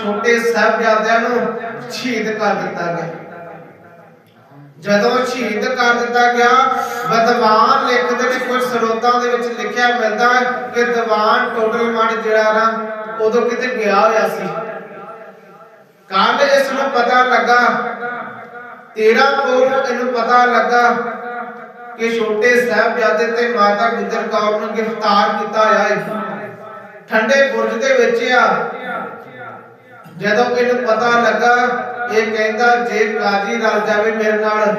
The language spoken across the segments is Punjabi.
ਛੋਟੇ ਸਾਹਿਬਜ਼ਾਦਿਆਂ ਨੂੰ ਸ਼ਹੀਦ ਕਰ ਦਿੱਤਾ ਗਿਆ। ਜਦੋਂ ਸ਼ਹੀਦ ਕਰ ਦਿੱਤਾ ਗਿਆ, ਵਿਦਵਾਨ ਲਿਖਦੇ ਨੇ ਕੁਝ ਸਰੋਤਾਂ ਦੇ ਵਿੱਚ ਲਿਖਿਆ ਮਿਲਦਾ ਹੈ ਕਿ ਦੀਵਾਨ ਟੋਟਲ ਜਿਹੜਾ ਨਾ, ਉਦੋਂ ਕਿਤੇ ਗਿਆ ਹੋਇਆ ਸੀ। ਕੱਲ ਇਸ ਨੂੰ ਪਤਾ ਲੱਗਾ 13 ਪੋਹ ਇਹਨੂੰ ਪਤਾ ਲੱਗਾ ਕਿ ਛੋਟੇ ਸਾਹਿਬਜ਼ਾਦੇ ਤੇ ਮਾਤਾ ਗੁਜਰ ਕੌਰ ਨੂੰ ਗ੍ਰਿਫਤਾਰ ਕੀਤਾ ਹੋਇਆ ਹੈ। ਠੰਡੇ ਬੁਰਜ ਦੇ ਵਿੱਚ ਆ ਜਦੋਂ ਇਹਨੂੰ ਪਤਾ ਲੱਗਾ, ਇਹ ਕਹਿੰਦਾ, ਜੇ ਕਾਜੀ ਰਲ ਜਾਵੇ ਮੇਰੇ ਨਾਲ,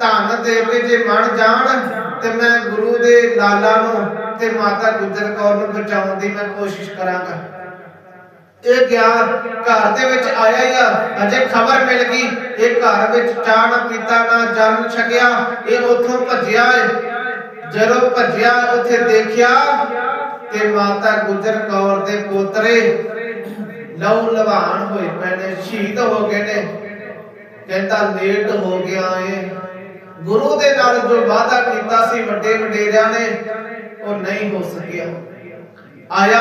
ਧੰਨ ਦੇ ਕੇ ਜੇ ਮਣ ਜਾਣ, ਤੇ ਮੈਂ ਗੁਰੂ ਦੇ ਲਾਲਾ ਨੂੰ ਤੇ ਮਾਤਾ ਗੁਜਰ ਕੌਰ ਨੂੰ ਬਚਾਉਣ ਦੀ ਮੈਂ ਕੋਸ਼ਿਸ਼ ਕਰਾਂਗਾ। ਇਹ ਗਿਆ, ਘਰ ਦੇ ਵਿੱਚ ਆਇਆ ਹੀ ਆ, ਅਜੇ ਖਬਰ ਮਿਲ ਗਈ। ਇਹ ਘਰ ਵਿੱਚ ਚਾਹ ਨਾ ਪੀਤਾ, ਨਾ ਜਨਮ ਛਕਿਆ, ਇਹ ਉੱਥੋਂ ਭੱਜਿਆ ਏ। ਜਦੋਂ ਭੱਜਿਆ, ਉੱਥੇ ਦੇਖਿਆ ਤੇ ਮਾਤਾ ਗੁਜਰ ਕੌਰ ਦੇ ਪੋਤਰੇ ਲਹੂ ਲਵਾਨ ਹੋਏ ਪਏ ਸ਼ਹੀਦ ਹੋ ਗਏ ਨੇ। ਕਹਿੰਦਾ ਲੇਟ ਹੋ ਗਿਆ ਏ। ਗੁਰੂ ਦੇ ਨਾਲ ਜੋ ਵਾਅਦਾ ਕੀਤਾ ਸੀ, ਵੱਡੇ ਵਡੇਰਿਆਂ ਨੇ, ਉਹ ਨਹੀਂ ਹੋ ਸਕਿਆ। ਆਇਆ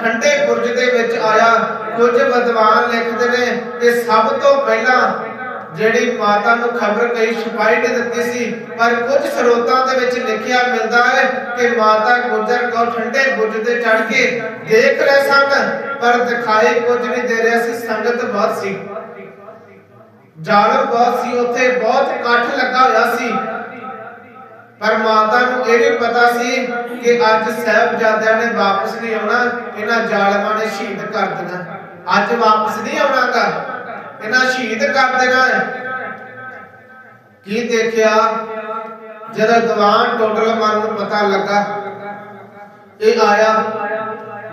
ਠੰਡੇ ਬੁਰਜ ਦੇ ਵਿੱਚ ਆਇਆ। ਕੁਝ ਵਿਦਵਾਨ ਲਿਖਦੇ ਨੇ ਕਿ ਸਭ ਤੋਂ ਪਹਿਲਾਂ ਜਿਹੜੀ ਮਾਤਾ ਨੂੰ ਖਬਰ ਕਈ ਸਿਪਾਹੀ ਨੇ ਦਿੱਤੀ ਸੀ, ਪਰ ਕੁਝ ਸਰੋਤਾਂ ਦੇ ਵਿੱਚ ਲਿਖਿਆ ਮਿਲਦਾ ਹੈ ਕਿ ਮਾਤਾ ਗੁਜਰ ਕੌਰ ਠੰਡੇ ਬੁਰਜ ਤੇ ਚੜ ਕੇ ਦੇਖ ਰਹੇ ਸਨ, ਪਰ ਦਿਖਾਈ ਕੁਝ ਨਹੀਂ ਦੇ ਰਿਹਾ ਸੀ, ਸੰਗਤ ਬਹੁਤ ਸੀ। ਜਾਲਮ ਬਹੁਤ ਸੀ, ਉੱਥੇ ਬਹੁਤ ਇਕੱਠ ਲੱਗਾ ਹੋਇਆ ਸੀ। ਪਰ ਮਾਤਾ ਨੂੰ ਇਹ ਵੀ ਪਤਾ ਸੀ ਕਿ ਅੱਜ ਸਾਹਿਬਜ਼ਾਦਿਆਂ ਨੇ ਵਾਪਸ ਨਹੀਂ ਆਉਣਾ, ਇਹਨਾਂ ਜ਼ਾਲਮਾਂ ਨੇ ਸ਼ਹੀਦ ਕਰ ਦੇਣਾ ਅੱਜ ਵਾਪਸ ਨਹੀਂ ਆਉਣਾਗਾ। ਇਹਨਾਂ ਸ਼ਹੀਦ ਕਰ ਦੇਣਾ ਕੀ ਦੇਖਿਆ? ਜਦੋਂ ਦੀਵਾਨ ਟੋਟਲ ਮਨ ਨੂੰ ਪਤਾ ਲੱਗਾ, ਇਹ ਆਇਆ।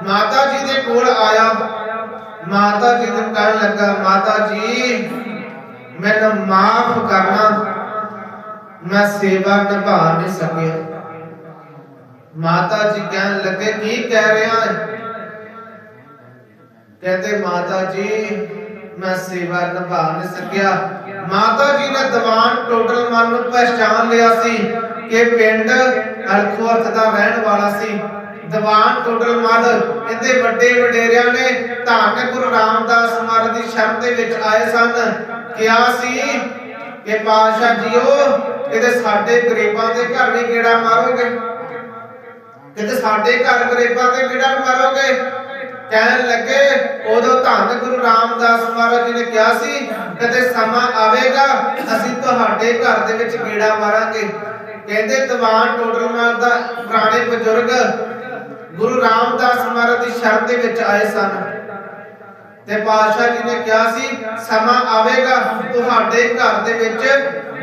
ਮਾਤਾ ਜੀ ਦੇ ਕੋਲ ਆਇਆ। ਮਾਤਾ ਜੀ ਨੂੰ ਕਹਿਣ ਲੱਗਾ, ਮਾਤਾ ਜੀ, ਮੈਨੂੰ ਮਾਫ ਕਰਨਾ। ਮੈਂ ਸੇਵਾ ਨਿਭਾ ਨਹੀਂ ਸਕਿਆ। ਮਾਤਾ ਜੀ ਕਹਿਣ ਲੱਗੇ, ਕੀ ਕਹਿ ਰਿਹਾ ਹੈ? ਕਹਿੰਦੇ, ਮਾਤਾ ਜੀ ਮੈਂ ਸੇਵਾ ਨਿਭਾ ਨਹੀਂ ਸਕਿਆ। ਮਾਤਾ ਜੀ ਨੇ ਦੀਵਾਨ ਟੋਟਲ ਮਨ ਨੂੰ ਪਛਾਣ ਲਿਆ ਸੀ ਕਿ ਪਿੰਡ ਅਲਖੋਰਤ ਦਾ ਰਹਿਣ ਵਾਲਾ ਸੀ। ਦੀਵਾਨ ਟੋਟਲ ਮਨ ਇਹਦੇ ਵੱਡੇ ਵਡੇਰਿਆਂ ਨੇ ਧੰਨ ਗੁਰੂ ਰਾਮਦਾਸ ਮਹਾਰਾਜ ਦੀ ਸ਼ਰਨ ਦੇ ਵਿੱਚ ਆਏ ਸਨ। ਕਿਹਾ ਸੀ ਕਿ ਪਾਸ਼ਾ ਜੀਓ ਕਿਤੇ ਸਾਡੇ ਗਰੀਬਾਂ ਦੇ ਘਰ ਵੀ ਕਿਹੜਾ ਮਾਰੋਗੇ? ਕਿਤੇ ਸਾਡੇ ਘਰ ਗਰੀਬਾਂ ਤੇ ਕਿਹੜਾ ਮਾਰੋਗੇ? ਕਹਿਣ ਲੱਗੇ, ਉਦੋਂ ਧੰਨ ਗੁਰੂ ਰਾਮਦਾਸ ਮਹਾਰਾਜ ਜੀ ਨੇ ਕਿਹਾ ਸੀ, ਕਦੇ ਸਮਾਂ ਆਵੇਗਾ, ਅਸੀਂ ਤੁਹਾਡੇ ਘਰ ਦੇ ਵਿੱਚ ਕੀੜਾ ਮਾਰਾਂਗੇ। ਕਹਿੰਦੇ, ਦੀਵਾਨ ਟੋਟਲ ਦਾ ਪੁਰਾਣੇ ਬਜ਼ੁਰਗ ਗੁਰੂ ਰਾਮਦਾਸ ਮਹਾਰਾਜ ਦੀ ਸ਼ਰਨ ਦੇ ਵਿੱਚ ਆਏ ਸਨ। ਤੇ ਪਾਤਸ਼ਾਹ ਜੀ ਨੇ ਕਿਹਾ ਸੀ, ਸਮਾਂ ਆਵੇਗਾ, ਤੁਹਾਡੇ ਘਰ ਦੇ ਵਿੱਚ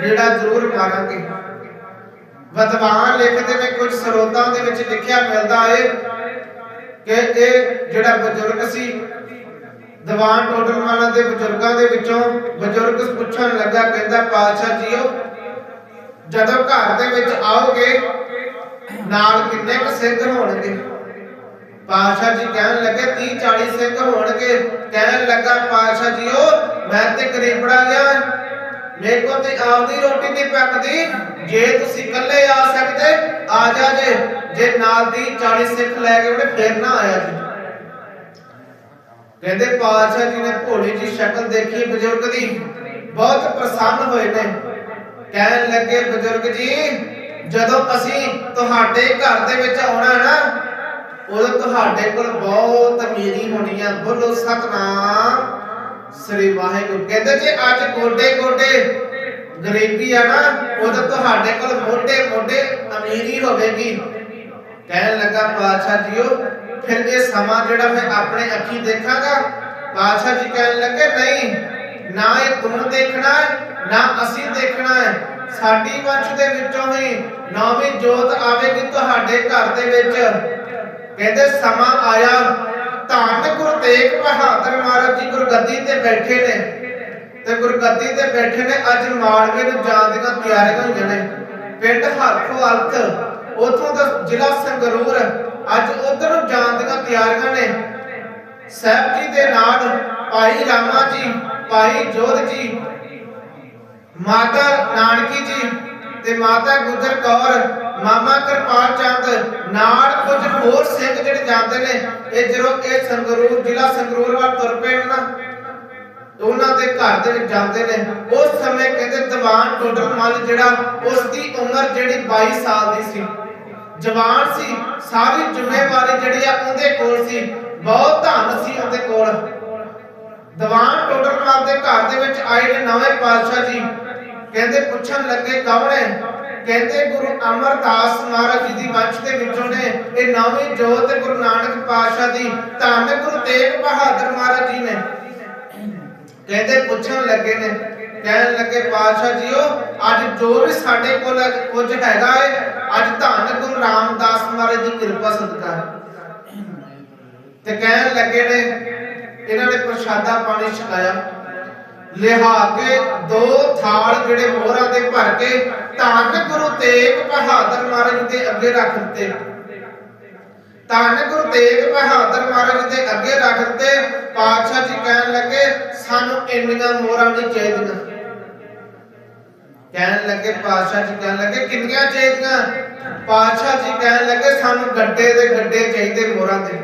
ਜਿਹੜਾ ਜ਼ਰੂਰ ਮਾਰਾਂਗੇ। ਵਿਦਵਾਨ ਲਿਖਦੇ ਨੇ, ਕੁਝ ਸਰੋਤਾਂ ਦੇ ਵਿੱਚ ਲਿਖਿਆ ਮਿਲਦਾ ਹੈ ਕਿ ਇਹ ਜਿਹੜਾ ਬਜ਼ੁਰਗ ਸੀ, ਦੀਵਾਨ ਟੋਟਲ ਵਾਲਾ ਦੇ ਬਜ਼ੁਰਗਾਂ ਦੇ ਵਿੱਚੋਂ ਬਜ਼ੁਰਗ ਪੁੱਛਣ ਲੱਗਾ, ਕਹਿੰਦਾ, ਪਾਤਸ਼ਾਹ ਜੀਓ, ਜਦੋਂ ਘਰ ਦੇ ਵਿੱਚ ਆਓਗੇ, ਨਾਲ ਕਿੰਨੇ ਕੁ ਸਿੰਘ ਹੋਣਗੇ? ਪਾਸ਼ਾ ਜੀ ਕਹਿਣ ਲੱਗੇ 30 40 ਸਿੰਘ ਹੋਣਗੇ। ਕਹਿਣ ਲੱਗਾ ਪਾਸ਼ਾ ਜੀਓ, ਮੈਂ ਤੇ ਗਰੀਬੜਾ ਗਿਆ ਮੇਰੇ ਕੋਲ ਤੇ ਆਪਦੀ ਰੋਟੀ ਨਹੀਂ ਪੱਕਦੀ। ਜੇ ਤੁਸੀਂ ਇਕੱਲੇ ਆ ਸਕਦੇ, ਆ ਜਾ ਜੇ। ਜੇ ਨਾਲ ਦੀ 40 ਸਿੱਖ ਲੈ ਕੇ ਉਹਨੇ ਫੇਰ ਨਾ ਆਇਆ ਜੀ। ਕਹਿੰਦੇ ਪਾਸ਼ਾ ਜੀ ਨੇ ਭੋਲੀ ਜੀ ਸ਼ਕਲ ਦੇਖੀ ਬਜ਼ੁਰਗ ਦੀ। ਬਹੁਤ ਪ੍ਰਸੰਨ ਹੋਏ ਨੇ। ਕਹਿਣ ਲੱਗੇ, ਬਜ਼ੁਰਗ ਜੀ, ਜਦੋਂ ਅਸੀਂ ਤੁਹਾਡੇ ਘਰ ਦੇ ਵਿੱਚ ਆਉਣਾ ਨਾ, ਉਦੋਂ ਤੁਹਾਡੇ ਕੋਲ ਬਹੁਤ ਅਮੀਰੀ ਹੋਣੀ ਆ ਬੋਲੋ, ਸਤਨਾਮ। ਸ੍ਰੀ ਵਾਹਿਗੁਰੂ। ਕਹਿੰਦੇ ਜੇ, ਅੱਜ ਗੋਡੇ ਗੋਡੇ ਗਰੀਬੀ ਆ ਨਾ, ਉਦੋਂ ਤੁਹਾਡੇ ਕੋਲ ਮੋਢੇ ਮੋਢੇ ਅਮੀਰੀ ਹੋਵੇਗੀ। ਕਹਿਣ ਲੱਗਾ, ਪਾਤਸ਼ਾਹ ਜੀਓ, ਫਿਰ ਇਹ ਸਮਾਂ ਜਿਹੜਾ ਮੈਂ ਆਪਣੇ ਅੱਖੀ ਦੇਖਾਂਗਾ। ਪਾਤਸ਼ਾਹ ਜੀ ਕਹਿਣ ਲੱਗੇ, ਨਹੀਂ, ਨਾ ਇਹ ਤੂੰ ਦੇਖਣਾ ਹੈ, ਨਾ ਅਸੀਂ ਦੇਖਣਾ ਹੈ। ਸਾਡੀ ਵੰਸ਼ ਦੇ ਵਿੱਚੋਂ ਹੀ ਨੌਵੀਂ ਜੋਤ ਆਵੇਗੀ ਤੁਹਾਡੇ ਘਰ ਦੇ ਵਿੱਚ। ਕਹਿੰਦੇ, ਸਮਾਂ ਆਇਆ। ਧੰਨ ਗੁਰੂ ਤੇਗ ਬਹਾਦਰ ਮਹਾਰਾਜ ਜੀ ਗੁਰਗੱਦੀ ਤੇ ਬੈਠੇ ਨੇ। ਤੇ ਗੁਰਗੱਦੀ ਤੇ ਬੈਠੇ ਨੇ, ਅੱਜ ਮਾਲਵੇ ਨੂੰ ਜਾਣ ਦੀਆਂ ਤਿਆਰੀਆਂ ਹੋਈਆਂ ਨੇ। ਪਿੰਡ ਹਰਖੋ ਅਲਤ ਉਥੋਂ ਦਾ ਜ਼ਿਲ੍ਹਾ ਸੰਗਰੂਰ, ਅੱਜ ਉਧਰ ਨੂੰ ਜਾਣ ਦੀਆਂ ਤਿਆਰੀਆਂ ਨੇ। ਸਾਹਿਬ ਜੀ ਦੇ ਨਾਲ ਭਾਈ ਰਾਮਾ ਜੀ, ਭਾਈ ਜੋਧ ਜੀ, ਮਾਤਾ ਨਾਨਕੀ ਜੀ ਤੇ ਮਾਤਾ ਗੁਜਰ ਕੌਰ ਮਾਮਾ ਕਿਰਪਾਲ ਚੰਦ, ਨਾਲ ਕੁਝ ਹੋਰ ਸਿੰਘ ਜਿਹੜੇ ਜਾਂਦੇ ਨੇ, ਇਹ ਜਦੋਂ ਇਹ ਸੰਗਰੂਰ, ਜ਼ਿਲ੍ਹਾ ਸੰਗਰੂਰ ਵੱਲ ਤੁਰ ਪਏ ਨੇ ਦੇ ਘਰ ਦੇ ਵਿੱਚ ਜਾਂਦੇ ਨੇ। ਉਸ ਸਮੇਂ ਕਹਿੰਦੇ ਦੀਵਾਨ ਟੋਡਰ ਮੱਲ ਜਿਹੜਾ ਉਸ ਦੀ ਉਮਰ ਜਿਹੜੀ 22 ਸਾਲ ਦੀ ਸੀ। ਜਵਾਨ ਸੀ, ਸਾਰੀ ਜ਼ਿੰਮੇਵਾਰੀ ਜਿਹੜੀ ਆ ਉਹਦੇ ਕੋਲ ਸੀ। ਬਹੁਤ ਧਨ ਸੀ ਉਹਦੇ ਕੋਲ। ਦੀਵਾਨ ਟੋਡਰ ਮੱਲ ਦੇ ਘਰ ਦੇ ਵਿੱਚ ਆਏ ਨੇ ਨਵੇਂ ਪਾਤਸ਼ਾਹ ਜੀ। ਕਹਿੰਦੇ ਪੁੱਛਣ ਲੱਗੇ, ਕੌਣ ਹੈ? ਕਹਿੰਦੇ ਗੁਰੂ ਅਮਰਦਾਸ ਮਹਾਰਾਜ ਜੀ ਦੀ ਵੰਸ਼ ਦੇ ਵਿੱਚੋਂ ਨੇ ਇਹ ਨਵੀਂ ਜੋਤ ਗੁਰੂ ਨਾਨਕ ਪਾਤਸ਼ਾਹ ਦੀ ਧੰਨ ਗੁਰੂ ਤੇਗ ਬਹਾਦਰ ਮਹਾਰਾਜ ਜੀ ਨੇ। ਕਹਿੰਦੇ ਪੁੱਛਣ ਲੱਗੇ ਨੇ, ਕਹਿਣ ਲੱਗੇ, ਪਾਤਸ਼ਾਹ ਜੀਓ, ਅੱਜ ਜੋ ਵੀ ਸਾਡੇ ਕੋਲ ਕੁਝ ਹੈਗਾ ਹੈ ਅੱਜ ਧੰਨ ਗੁਰੂ ਰਾਮਦਾਸ ਮਹਾਰਾਜ ਦੀ ਕਿਰਪਾ ਸਦਕਾ ਤੇ ਕਹਿਣ ਲੱਗੇ ਨੇ, ਇਹਨਾਂ ਨੇ ਪ੍ਰਸ਼ਾਦਾ ਪਾਣੀ ਛਕਾਇਆ। ਲਿਹਾ ਕੇ ਦੋ ਥਾਲ ਜਿਹੜੇ ਮੋਹਰਾਂ ਦੇ ਭਰ ਕੇ ਧੰਨ ਗੁਰੂ ਤੇਗ ਬਹਾਦਰ ਮਹਾਰਾਜ ਦੇ ਅੱਗੇ ਰੱਖ ਦਿੱਤੇ। ਧੰਨ ਗੁਰੂ ਤੇਗ ਬਹਾਦਰ ਮਹਾਰਾਜ ਦੇ ਅੱਗੇ ਰੱਖ ਦਿੱਤੇ। ਪਾਤਸ਼ਾਹ ਜੀ ਕਹਿਣ ਲੱਗੇ, ਸਾਨੂੰ ਇੰਨੀਆਂ ਮੋਹਰਾਂ ਨਹੀਂ ਚਾਹੀਦੀਆਂ। ਕਹਿਣ ਲੱਗੇ, ਪਾਤਸ਼ਾਹ ਜੀ ਕਹਿਣ ਲੱਗੇ, ਕਿੰਨੀਆਂ ਚਾਹੀਦੀਆਂ? ਪਾਤਸ਼ਾਹ ਜੀ ਕਹਿਣ ਲੱਗੇ, ਸਾਨੂੰ ਗੱਡੇ ਦੇ ਗੱਡੇ ਚਾਹੀਦੇ ਮੋਹਰਾਂ ਦੇ।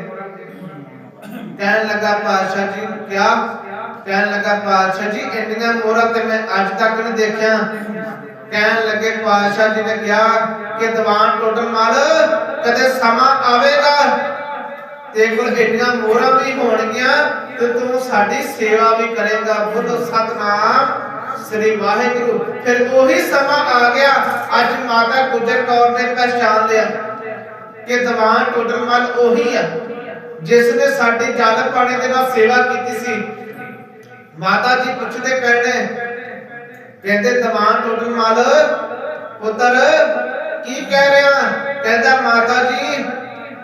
ਕਹਿਣ ਲੱਗਾ ਪਾਤਸ਼ਾਹ ਜੀ, ਕਿਆ? ਕਹਿਣ ਲੱਗਾ, ਪਾਤਸ਼ਾਹ ਜੀ, ਇੰਨੀਆਂ ਮੋਹਰਾਂ ਤੇ ਮੈਂ ਅੱਜ ਤੱਕ ਨਹੀਂ ਦੇਖਿਆ। ਕਹਿਣ ਲੱਗੇ, ਪਾਤਸ਼ਾਹ ਜੀ ਨੇ ਕਿਹਾ ਕਿ ਦੀਵਾਨ ਟੋਟਲ ਮਾਲ ਕਦੇ ਸਮਾਂ ਆਵੇਗਾ। ਤੇ ਕੋਲ ਇੰਨੀਆਂ ਮੋਹਰਾਂ ਵੀ ਹੋਣਗੀਆਂ ਤੇ ਤੂੰ ਸਾਡੀ ਸੇਵਾ ਵੀ ਕਰੇਗਾ। ਬੋਲੋ, ਸਤਨਾਮ ਸ੍ਰੀ ਵਾਹਿਗੁਰੂ। ਫਿਰ ਉਹੀ ਸਮਾਂ ਆ ਗਿਆ। ਅੱਜ ਮਾਤਾ ਗੁਜਰ ਕੌਰ ਨੇ ਪਛਾਣ ਲਿਆ ਕਿ ਦੀਵਾਨ ਟੋਟਲ ਮਾਲ ਉਹੀ ਆ ਜਿਸ ਨੇ ਸਾਡੀ ਜਲ ਪਾਣੀ ਦੇ ਨਾਲ ਸੇਵਾ ਕੀਤੀ ਸੀ। ਮਾਤਾ ਜੀ ਪੁੱਛਦੇ ਪੈਣੇ ਕਹਿੰਦੇ, ਦੀਵਾਨ ਟੋਟਲ ਮਾਲ ਪੁੱਤਰ, ਕੀ ਕਹਿ ਰਿਹਾ? ਕਹਿੰਦਾ, ਮਾਤਾ ਜੀ,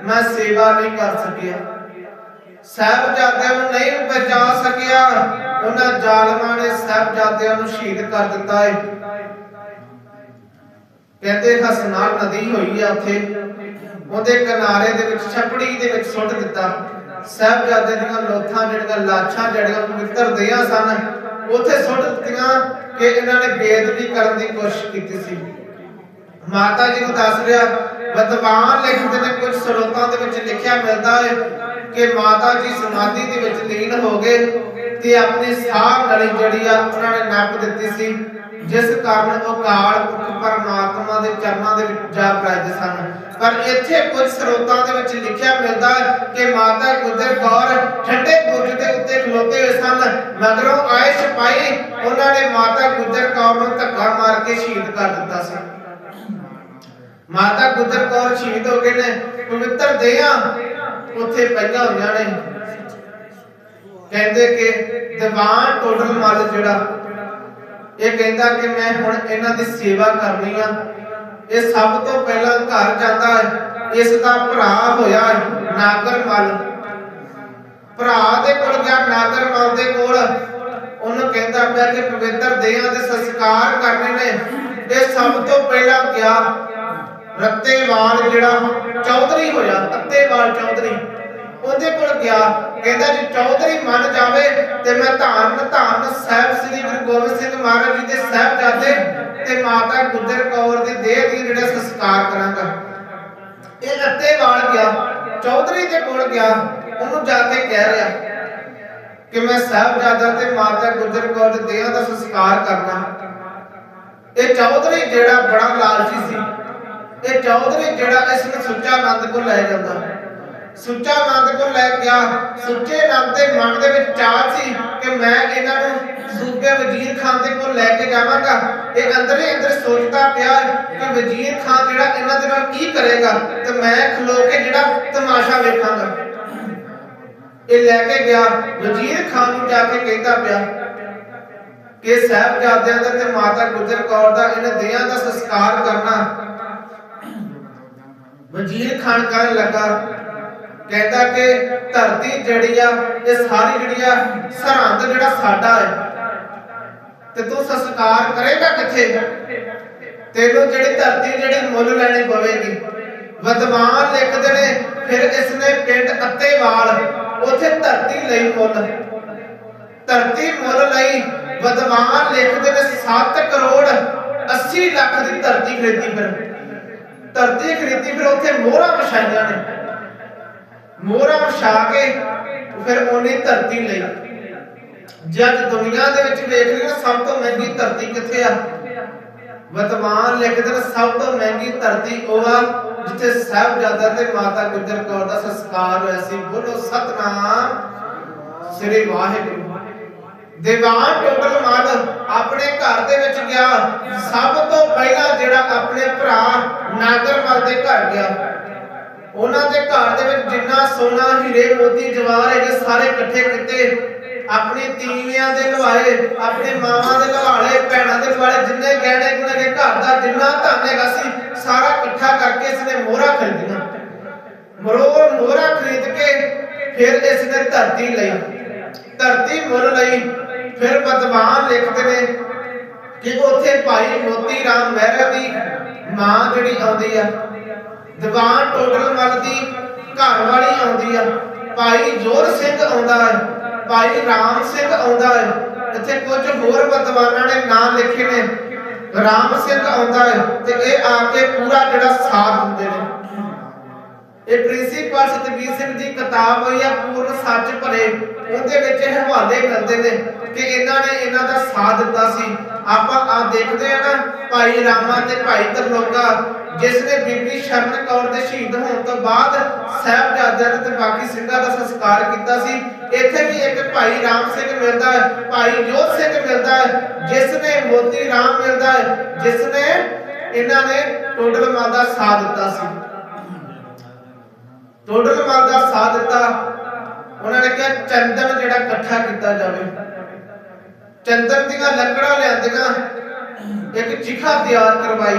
ਮੈਂ ਸੇਵਾ ਨਹੀਂ ਕਰ ਸਕਿਆ। ਸਾਹਿਬਜ਼ਾਦਿਆਂ ਨੂੰ ਨਹੀਂ ਬਚਾ ਸਕਿਆ। ਉਹਨਾਂ ਜ਼ਾਲਮਾਂ ਨੇ ਸਾਹਿਬਜ਼ਾਦਿਆਂ ਨੂੰ ਸ਼ਹੀਦ ਕਰ ਦਿੱਤਾ ਏ। ਕਹਿੰਦੇ, ਹਸਨਾਲ ਨਦੀ ਹੋਈ ਆ ਉੱਥੇ। ਉਹਦੇ ਕਿਨਾਰੇ ਦੇ ਵਿੱਚ ਛਪੜੀ ਦੇ ਵਿੱਚ ਸੁੱਟ ਦਿੱਤਾ। ਸਾਹਿਬਜ਼ਾਦੇ ਦੀਆਂ ਲੋਥਾਂ ਜਿਹੜੀਆਂ ਲਾਸ਼ਾਂ ਜਿਹੜੀਆਂ ਪਵਿੱਤਰ ਦਈਆਂ ਸਨ, ਉੱਥੇ ਸੁੱਟ ਦਿੱਤੀਆਂ ਕਿ ਇਹਨਾਂ ਨੇ ਬੇਦਬੀ ਕਰਨ ਦੀ ਕੋਸ਼ਿਸ਼ ਕੀਤੀ ਸੀ। ਮਾਤਾ ਜੀ ਨੂੰ ਦੱਸ ਰਿਹਾ, ਵਿਦਵਾਨ ਲਿਖਦੇ ਨੇ, ਕੁਝ ਸਰੋਤਾਂ ਦੇ ਵਿੱਚ ਲਿਖਿਆ ਮਿਲਦਾ ਹੈ ਕਿ ਮਾਤਾ ਜੀ ਸਮਾਧੀ ਦੇ ਵਿੱਚ ਲੀਨ ਹੋ ਗਏ ਤੇ ਆਪਣੀ ਸਾਹ ਨਲੀ ਜਿਹੜੀ ਆ, ਉਹਨਾਂ ਨੇ ਨੱਪ ਦਿੱਤੀ ਸੀ। ਜਿਸ ਕਾਰਨ ਉਹ ਪੁਰਖ ਪਰਮਾਤਮਾ ਦੇ ਚਰਨਾਂ ਦੇ ਵਿੱਚ ਜਾ ਬਰਾਜਦੇ ਸਨ। ਪਰ ਇੱਥੇ ਕੁਝ ਸਰੋਤਾਂ ਦੇ ਵਿੱਚ ਲਿਖਿਆ ਮਿਲਦਾ ਕਿ ਮਾਤਾ ਗੁਜਰ ਕੌਰ ਠੰਡੇ ਬੁਰਜ ਦੇ ਉੱਤੇ ਖਲੋਤੇ ਹੋਏ ਸਨ। ਮਗਰੋਂ ਆਏ ਸਿਪਾਹੀ ਉਹਨਾਂ ਨੇ ਮਾਤਾ ਗੁਜਰ ਕੌਰ ਨੂੰ ਧੱਕਾ ਮਾਰ ਕੇ ਸ਼ਹੀਦ ਕਰ ਦਿੱਤਾ ਸੀ। ਮਾਤਾ ਗੁਜਰ ਕੌਰ ਸ਼ਹੀਦ ਹੋ ਗਏ ਨੇ। ਪਵਿੱਤਰ ਦੇਹਾਂ ਉੱਥੇ ਪਈਆਂ ਹੋਈਆਂ ਨੇ। ਕਹਿੰਦੇ ਕਿ ਦੀਵਾਨ ਟੋਟਲ ਮੱਲ ਜਿਹੜਾ ਇਹ ਕਹਿੰਦਾ ਕਿ ਮੈਂ ਹੁਣ ਇਹਨਾਂ ਦੀ ਸੇਵਾ ਕਰਨੀ ਆ। ਇਹ ਸਭ ਤੋਂ ਪਹਿਲਾਂ ਘਰ ਜਾਂਦਾ ਹੈ। ਇਸ ਦਾ ਭਰਾ ਹੋਇਆ ਨਾਗਰ ਭਰਾ ਦੇ ਕੋਲ ਗਿਆ ਨਾਗਰ ਦੇ ਕੋਲ। ਉਹਨੂੰ ਕਹਿੰਦਾ ਪਿਆ ਕਿ ਪਵਿੱਤਰ ਦੇਹਾਂ ਦੇ ਸੰਸਕਾਰ ਕਰਨੇ ਨੇ। ਇਹ ਸਭ ਤੋਂ ਪਹਿਲਾਂ ਗਿਆ ਰੱਤੇਵਾਲ ਜਿਹੜਾ ਚੌਧਰੀ ਹੋਇਆ ਰੱਤੇਵਾਲ ਚੌਧਰੀ। ਉਹਦੇ ਕੋਲ ਗਿਆ, ਕਹਿੰਦਾ ਜੇ ਚੌਧਰੀ ਮੰਨ ਜਾਵੇ ਤੇ ਮੈਂ ਧੰਨ ਧੰਨ ਸਾਹਿਬ ਸ੍ਰੀ ਗੁਰੂ ਗੋਬਿੰਦ ਸਿੰਘ ਮਹਾਰਾਜ ਜੀ ਦੇ ਸਾਹਿਬਜ਼ਾਦੇ ਤੇ ਮਾਤਾ ਗੁਜਰ ਕੌਰ ਦੀ ਦੇਹ ਦੀ ਜਿਹੜਾ ਸੰਸਕਾਰ ਕਰਾਂਗਾ। ਇਹ ਰੱਤੇਵਾਲ ਗਿਆ, ਚੌਧਰੀ ਦੇ ਕੋਲ ਗਿਆ, ਉਹਨੂੰ ਜਾ ਕੇ ਕਹਿ ਰਿਹਾ ਕਿ ਮੈਂ ਸਾਹਿਬਜ਼ਾਦਾ ਤੇ ਮਾਤਾ ਗੁਜਰ ਕੌਰ ਦੇ ਦੇਹਾਂ ਦਾ ਸੰਸਕਾਰ ਕਰਨਾ। ਇਹ ਚੌਧਰੀ ਜਿਹੜਾ ਬੜਾ ਲਾਲਚੀ ਸੀ, ਇਹ ਚੌਧਰੀ ਜਿਹੜਾ ਇਸ ਨੂੰ ਸੁੱਚਾ ਆਨੰਦ ਕੋਲ ਲੈ ਜਾਂਦਾ। ਸੁੱਚਾ ਆਨੰਦ ਕੋਲ ਲੈ ਗਿਆ ਸੁੱਚੇ ਆਨੰਦ ਦੇ ਮਨ ਦੇ ਵਿੱਚ ਚਾਹ ਸੀ ਕਿ ਮੈਂ ਇਹਨਾਂ ਨੂੰ ਸੂਬੇ ਵਜ਼ੀਰ ਖਾਨ ਦੇ ਕੋਲ ਲੈ ਕੇ ਜਾਵਾਂਗਾ। ਇਹ ਅੰਦਰ ਅੰਦਰ ਸੋਚਦਾ ਪਿਆ ਕਿ ਵਜ਼ੀਰ ਖਾਨ ਜਿਹੜਾ ਇਹਨਾਂ ਦੇ ਨਾਲ ਕੀ ਕਰੇਗਾ ਤੇ ਮੈਂ ਖਲੋ ਕੇ ਜਿਹੜਾ ਤਮਾਸ਼ਾ ਵੇਖਾਂਗਾ। ਇਹ ਲੈ ਕੇ ਗਿਆ। ਵਜ਼ੀਰ ਖਾਨ ਨੂੰ ਜਾ ਕੇ ਕਹਿੰਦਾ ਪਿਆ ਕਿ ਸਾਹਿਬਜ਼ਾਦਿਆਂ ਦਾ ਤੇ ਮਾਤਾ ਗੁਜਰ ਕੌਰ ਦਾ ਇਹਨਾਂ ਦਿਆਂ ਦਾ ਸੰਸਕਾਰ ਕਰਨਾ। ਵਜ਼ੀਰ ਖਾਨ ਕਹਿਣ ਲੱਗਾ ਕਹਿੰਦਾ ਕਿ ਧਰਤੀ ਜਿਹੜੀ ਆ, ਇਹ ਸਾਰੀ ਜਿਹੜੀ ਆ, ਸਰਹੰਦ ਜਿਹੜਾ ਸਾਡਾ ਹੈ। ਤੇ ਤੂੰ ਸੰਸਕਾਰ ਕਰੇਗਾ ਕਿੱਥੇ? ਤੈਨੂੰ ਜਿਹੜੀ ਧਰਤੀ, ਜਿਹੜੀ ਮੁੱਲ ਲੈਣੀ ਪਵੇਗੀ। ਵਿਦਵਾਨ ਲਿਖਦੇ ਨੇ, ਫਿਰ ਇਸ ਨੇ ਪਿੰਡ ਅੱਤੇਵਾਲ ਉਥੇ ਧਰਤੀ ਲਈ ਮੁੱਲ। ਧਰਤੀ ਮੁੱਲ ਲਈ ਵਿਦਵਾਨ ਲਿਖਦੇ ਨੇ 7 ਕਰੋੜ 80 ਲੱਖ ਦੀ ਧਰਤੀ ਖਰੀਦੀ ਫਿਰ। ਧਰਤੀ ਖਰੀਦੀ ਫਿਰ, ਉੱਥੇ ਮੋਹਰਾਂ ਵਿਛਾਈਆਂ ਨੇ। ਮੋਹਰਾਂ ਵਿਛਾ ਕੇ ਫਿਰ ਉਹਨੇ ਧਰਤੀ ਲਈ। ਜੇ ਦੁਨੀਆ ਦੇ ਵਿੱਚ ਵੇਖ ਲਈ ਸਭ ਤੋਂ ਮਹਿੰਗੀ ਧਰਤੀ ਕਿੱਥੇ ਆ? ਵਰਤਮਾਨ ਲਿਖਦੇ ਨੇ, ਸਭ ਤੋਂ ਮਹਿੰਗੀ ਧਰਤੀ ਉਹ ਆ ਜਿੱਥੇ ਸਾਹਿਬਜ਼ਾਦਾ ਤੇ ਮਾਤਾ ਗੁਜਰ ਕੌਰ ਦਾ ਸੰਸਕਾਰ ਹੋਇਆ ਸੀ। ਬੋਲੋ ਸਤਨਾਮ, ਸ੍ਰੀ ਵਾਹਿਗੁਰੂ। ਦੀਵਾਨ ਟੋਟਲ ਮੱਲ ਆਪਣੇ ਘਰ ਦੇ ਵਿੱਚ ਗਿਆ। ਸਭ ਤੋਂ ਪਹਿਲਾਂ ਜਿਹੜਾ ਆਪਣੇ ਭਰਾ ਨਾਗਰਮਲ ਦੇ ਘਰ ਗਿਆ। ਉਹਨਾਂ ਦੇ ਘਰ ਦੇ ਵਿੱਚ ਜਿੰਨਾ ਸੋਨਾ, ਹੀਰੇ, ਮੋਤੀ ਜਵਾਹਰ ਹੈਗੇ, ਸਾਰੇ ਇਕੱਠੇ ਕੀਤੇ। ਆਪਣੇ ਤੀਵਿਆਂ ਦੇ ਲਵਾਏ ਆਪਣੇ ਮਾਵਾਂ ਦੇ ਲਵਾਲੇ ਭੈਣਾਂ ਦੇ ਲਵਾਲੇ ਜਿੰਨੇ ਗਹਿਣੇ ਗੁਣੇ ਦੇ ਘਰ ਦਾ ਜਿੰਨਾ ਧਨ ਹੈਗਾ ਸੀ, ਸਾਰਾ ਇਕੱਠਾ ਕਰਕੇ ਇਸਨੇ ਮੋਹਰਾ ਖਰੀਦੀਆਂ। ਮਰੋੜ ਮੋਹਰਾ ਖਰੀਦ ਕੇ ਫਿਰ ਇਸਨੇ ਧਰਤੀ ਲਈ। ਧਰਤੀ ਮੁੱਲ ਲਈ, ਫਿਰ ਬਦਵਾਨ ਲਿਖਦੇ ਨੇ ਕਿ ਉੱਥੇ ਭਾਈ ਮੋਤੀ ਰਾਮ ਮਹਿਰਾ ਦੀ ਮਾਂ ਜਿਹੜੀ ਆਉਂਦੀ ਆ ਦੀਵਾਨ ਟੋਡਰ ਮੱਲ ਦੀ ਘਰ ਵਾਲੀ ਆਉਂਦੀ ਆ। ਭਾਈ ਜੋਰ ਸਿੰਘ ਆਉਂਦਾ ਹੈ ਭਾਈ ਰਾਮ ਸਿੰਘ ਆਉਂਦਾ ਹੈ ਇੱਥੇ ਕੁਝ ਹੋਰ ਵਿਦਵਾਨਾਂ ਨੇ ਨਾਂ ਲਿਖੇ ਨੇ। ਰਾਮ ਸਿੰਘ ਆਉਂਦਾ ਹੈ ਤੇ ਇਹ ਆ ਕੇ ਪੂਰਾ ਜਿਹੜਾ ਸਾਥ ਦਿੰਦੇ ਨੇ। ਇਹ ਪ੍ਰਿੰਸੀਪਲ ਸਤਵੀਰ ਸਿੰਘ ਦੀ ਕਿਤਾਬ ਹੋਈ ਆ, ਪੂਰਨ ਸੱਚ ਭਰੇ। ਉਹਦੇ ਵਿੱਚ ਇਹ ਹਵਾਲੇ ਮਿਲਦੇ ਨੇ ਕਿ ਇਹਨਾਂ ਨੇ ਇਹਨਾਂ ਦਾ ਸਾਥ ਦਿੱਤਾ ਸੀ। ਆਪਾਂ ਆ ਦੇਖਦੇ ਆ ਨਾ, ਭਾਈ ਰਾਮਾ ਤੇ ਭਾਈ ਤਰਲੋਕਾ, ਜਿਸ ਨੇ ਬੀਬੀ ਸ਼ਰਨ ਕੌਰ ਦੇ ਸ਼ਹੀਦ ਹੋਣ ਤੋਂ ਬਾਅਦ ਸਾਹਿਬਜ਼ਾਦਿਆਂ ਤੇ ਬਾਕੀ ਸਿੰਘਾਂ ਦਾ ਸੰਸਕਾਰ ਕੀਤਾ ਸੀ। ਇੱਥੇ ਵੀ ਇੱਕ ਭਾਈ ਰਾਮ ਸਿੰਘ ਮਿਲਦਾ ਹੈ, ਭਾਈ ਜੋਤ ਸਿੰਘ ਮਿਲਦਾ ਹੈ, ਜਿਸ ਨੇ ਮੋਤੀ ਰਾਮ ਮਿਲਦਾ ਹੈ, ਜਿਸ ਨੇ ਇਹਨਾਂ ਨੇ ਟੋਡਲ ਮਾਂ ਦਾ ਸਾਥ ਦਿੱਤਾ ਸੀ। ਟੋਡਲ ਮਾਲ ਦਾ ਸਾਥ ਦਿੱਤਾ। ਉਹਨਾਂ ਨੇ ਕਿਹਾ, ਚੰਦਨ ਜਿਹੜਾ ਇਕੱਠਾ ਕੀਤਾ ਜਾਵੇ। ਚੰਦਨ ਦੀਆਂ ਲੱਕੜਾਂ ਲਿਆਂਦੀਆਂ, ਇੱਕ ਚਿਖਾ ਤਿਆਰ ਕਰਵਾਈ।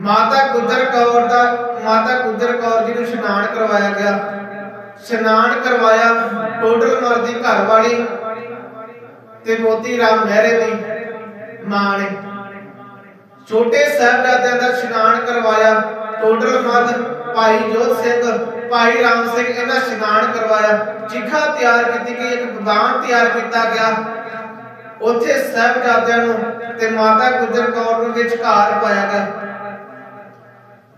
ਮਾਤਾ ਗੁਜਰ ਕੌਰ ਦਾ, ਮਾਤਾ ਗੁਜਰ ਕੌਰ ਜੀ ਨੂੰ ਇਸ਼ਨਾਨ ਕਰਵਾਇਆ ਗਿਆ। ਇਸ਼ਨਾਨ ਕਰਵਾਇਆ ਟੋਡਲ ਮਾਲ ਦੀ ਘਰ ਵਾਲੀ ਤੇ ਮੋਤੀ ਰਾਮ ਮਹਿਰੇ ਦੀ ਮਾਂ ਨੇ। ਛੋਟੇ ਸਾਹਿਬਜ਼ਾਦਿਆਂ ਦਾ ਇਸ਼ਨਾਨ ਕਰਵਾਇਆ ਟੋਡਲ ਮੱਧ ਭਾਈ ਜੋਤ ਸਿੰਘ, ਭਾਈ ਰਾਮ ਸਿੰਘ ਇਹਨਾਂ ਇਸ਼ਨਾਨ ਕਰਵਾਇਆ। ਚਿਖਾ ਤਿਆਰ ਕੀਤੀ ਗਈ, ਇੱਕ ਬਦਾਨ ਤਿਆਰ ਕੀਤਾ ਗਿਆ। ਉੱਥੇ ਸਾਹਿਬਜ਼ਾਦਿਆਂ ਨੂੰ ਤੇ ਮਾਤਾ ਗੁਜਰ ਕੌਰ ਨੂੰ ਵਿਚਕਾਰ ਪਾਇਆ ਗਿਆ।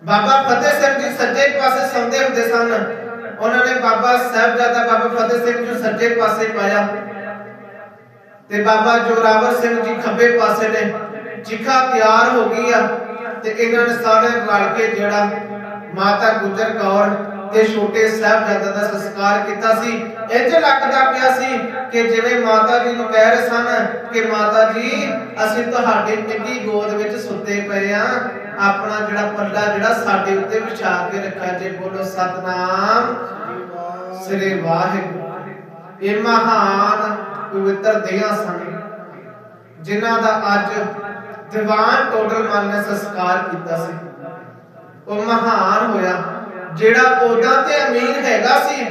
ਬਾਬਾ ਫਤਿਹ ਸਿੰਘ ਜੀ ਸੱਜੇ ਪਾਸੇ ਸੌਂਦੇ ਹੁੰਦੇ ਸਨ। ਉਹਨਾਂ ਨੇ ਬਾਬਾ ਸਾਹਿਬਜ਼ਾਦਾ ਬਾਬਾ ਫਤਿਹ ਸਿੰਘ ਜੀ ਸੱਜੇ ਪਾਸੇ ਪਾਇਆ। ਤੇ ਬਾਬਾ ਜੋਰਾਵਰ ਸਿੰਘ ਜੀ ਖੱਬੇ ਪਾਸੇ ਨੇ। ਚਿਖਾ ਤਿਆਰ ਹੋ ਗਈ ਆ ਤੇ ਇਹਨਾਂ ਨੇ ਸਾਰੇ ਰਲ ਕੇ ਜਿਹੜਾ ਮਾਤਾ ਗੁਜਰ ਕੌਰ ਤੇ ਛੋਟੇ ਸਾਹਿਬਜ਼ਾਦਾ ਦਾ ਸੰਸਕਾਰ ਕੀਤਾ ਸੀ। ਇੰਜ ਲੱਗਦਾ ਪਿਆ ਸੀ ਕਿ ਜਿਵੇਂ ਮਾਤਾ ਜੀ ਨੂੰ ਕਹਿ ਰਹੇ ਸਨ ਕਿ ਮਾਤਾ ਜੀ, ਅਸੀਂ ਤੁਹਾਡੇ ਨਿੱਗੀ ਗੋਦ ਵਿੱਚ ਸੁੱਤੇ ਪਏ ਆ। ਆਪਣਾ ਜਿਹੜਾ ਪੱਲਾ ਜਿਹੜਾ ਸਾਡੇ ਉੱਤੇ ਵਿਛਾ ਕੇ ਰੱਖਿਆ ਜੇ, ਬੋਲੋ ਸਤਨਾਮ। ਸ੍ਰੀ ਵਾਹਿਗੁਰੂ। ਇਹ ਮਹਾਨ ਪਵਿੱਤਰ ਦੇਹਾਂ ਸਨ, ਜਿਨ੍ਹਾਂ ਦਾ ਅੱਜ ਦੀਵਾਨ ਟੋਡਰ ਮਲ ਨੇ ਸੰਸਕਾਰ ਕੀਤਾ ਸੀ। ਉਹ ਮਹਾਨ ਹੋਇਆ, ਜਿਹੜਾ ਉਹਦਾ ਤੇ ਅਮੀਰ ਹੈਗਾ ਸੀ,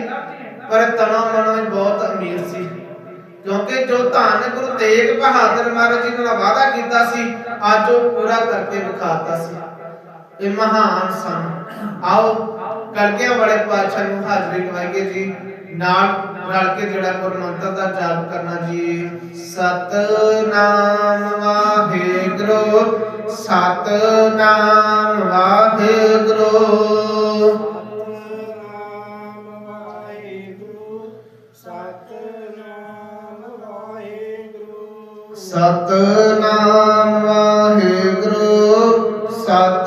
ਪਰ ਤਨੋਂ ਮਨੋਂ ਹੀ ਬਹੁਤ ਅਮੀਰ ਸੀ। ਕਿਉਂਕਿ ਜੋ ਧੰਨ ਗੁਰੂ ਤੇਗ ਬਹਾਦਰ ਮਹਾਰਾਜ ਜੀ ਨੇ ਵਾਅਦਾ ਕੀਤਾ ਸੀ, ਅੱਜ ਉਹ ਪੂਰਾ ਕਰਕੇ ਵਿਖਾਤਾ ਸੀ। ਇਹ ਮਹਾਨ ਸਨ। ਆਓ ਕਲਗੀਆਂ ਵਾਲੇ ਪਾਤਸ਼ਾਹ ਨੂੰ ਹਾਜ਼ਰੀ ਲਵਾਈਏ ਜੀ। ਨਾਲ, ਰਲ ਕੇ ਜਿਹੜਾ ਗੁਰਮੰਤਰ ਦਾ ਜਾਪ ਕਰਨਾ ਜੀ। ਸਤਨਾਮ ਵਾਹਿਗੁਰੂ ਸਤਨਾਮ ਵਾਹਿਗੁਰੂ। ਸਤਨਾਮ ਵਾਹਿਗੁਰੂ, ਸਤਨਾਮ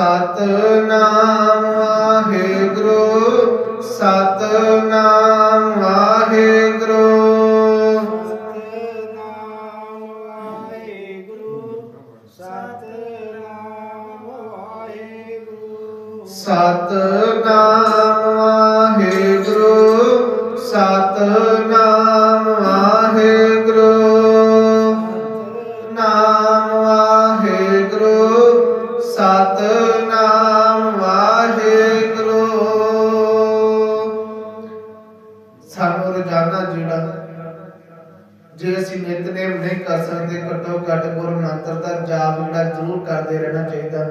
ਸਤਨਾਮ। ਕਰ ਸਕਦੇ ਘੱਟੋ ਘੱਟ ਗੁਰੂ ਮੰਤਰ ਦਾ ਜਾਪ ਜਿਹੜਾ ਜ਼ਰੂਰ ਕਰਦੇ ਰਹਿਣਾ ਚਾਹੀਦਾ।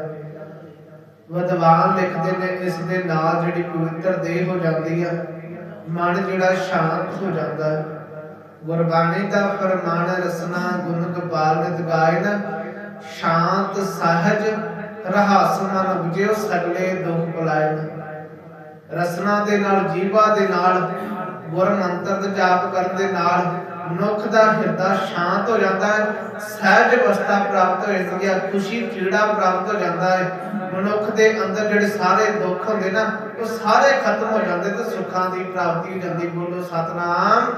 ਵਿਦਵਾਨ ਲਿਖਦੇ ਨੇ ਇਸ ਦੇ ਨਾਲ ਜਿਹੜੀ ਪਵਿੱਤਰ ਦੇਹ ਹੋ ਜਾਂਦੀ ਆ ਮਨ ਜਿਹੜਾ ਸ਼ਾਂਤ ਹੋ ਜਾਂਦਾ। ਹੈ ਗੁਰਬਾਣੀ ਦਾ ਫਰਮਾਨ ਹੈ, ਰਸਨਾ ਗੁਣ ਗੋਪਾਲ ਨਿਤ ਗਾਇਨ ਸ਼ਾਂਤ ਸਹਜ ਰਹਾਸ ਮਨ ਉਪਜਿਓ ਸਗਲੇ ਦੁਖ ਭੁਲਾਇਨ ਰਸਨਾ ਦੇ ਨਾਲ ਜੀਵਾ ਦੇ ਨਾਲ ਗੁਰ ਮੰਤਰ ਦਾ ਜਾਪ ਕਰਨ ਦੇ ਨਾਲ ਮਨੁੱਖ ਦਾ ਹਿਰਦਾ ਸ਼ਾਂਤ ਹੋ ਜਾਂਦਾ ਹੈ, ਸਹਿਜ ਅਵਸਥਾ ਪ੍ਰਾਪਤ ਹੋ ਜਾਂਦੀ ਹੈ, ਖੁਸ਼ੀ ਖੇੜਾ ਪ੍ਰਾਪਤ ਹੋ ਜਾਂਦਾ ਹੈ। ਮਨੁੱਖ ਦੇ ਅੰਦਰ ਜਿਹੜੇ ਸਾਰੇ ਦੁੱਖ ਹੁੰਦੇ ਨਾ, ਉਹ ਸਾਰੇ ਖਤਮ ਹੋ ਜਾਂਦੇ ਤੇ ਸੁੱਖਾਂ ਦੀ ਪ੍ਰਾਪਤੀ ਹੋ ਜਾਂਦੀ। ਬੋਲੋ ਸਤਨਾਮ।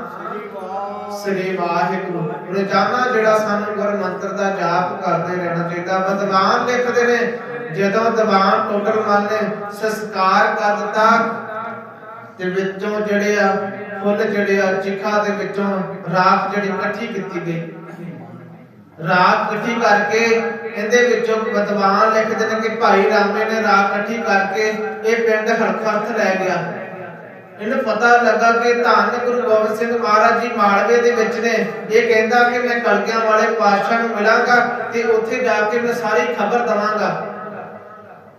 ਸ੍ਰੀ ਵਾਹਿਗੁਰੂ। ਰੋਜ਼ਾਨਾ ਜਿਹੜਾ ਸਾਨੂੰ ਗੁਰ ਮੰਤਰ ਦਾ ਜਾਪ ਕਰਦੇ ਰਹਿਣਾ ਚਾਹੀਦਾ। ਵਿਦਵਾਨ ਲਿਖਦੇ ਨੇ, ਜਦੋਂ ਦੀਵਾਨ ਟੋਟਲ ਮਨ ਨੇ ਸੰਸਕਾਰ ਕਰ ਦਿੱਤਾ, ਤੇ ਵਿੱਚੋਂ ਜਿਹੜੇ ਆ ਫੁੱਲ ਜਿਹੜੇ ਆ ਚਿਖਾ ਦੇ ਵਿੱਚੋਂ ਰਾਖ ਜਿਹੜੀ ਇਕੱਠੀ ਕੀਤੀ ਗਈ। ਰਾਖ ਇਕੱਠੀ ਕਰਕੇ ਇਹਦੇ ਵਿੱਚੋਂ ਵਿਦਵਾਨ ਲਿਖਦੇ ਨੇ ਕਿ ਭਾਈ ਰਾਮੇ ਨੇ ਰਾਖ ਇਕੱਠੀ ਕਰਕੇ ਇਹ ਪਿੰਡ ਹਰਖਰਥ ਲੈ ਗਿਆ। ਇਹਨੂੰ ਪਤਾ ਲੱਗਾ ਕਿ ਧੰਨ ਗੁਰੂ ਗੋਬਿੰਦ ਸਿੰਘ ਮਹਾਰਾਜ ਜੀ ਮਾਲਵੇ ਦੇ ਵਿੱਚ ਨੇ। ਇਹ ਕਹਿੰਦਾ ਕਿ ਮੈਂ ਕਲਗੀਆਂ ਵਾਲੇ ਪਾਤਸ਼ਾਹ ਨੂੰ ਮਿਲਾਂਗਾ ਤੇ ਉੱਥੇ ਜਾ ਕੇ ਮੈਂ ਸਾਰੀ ਖਬਰ ਦਵਾਂਗਾ।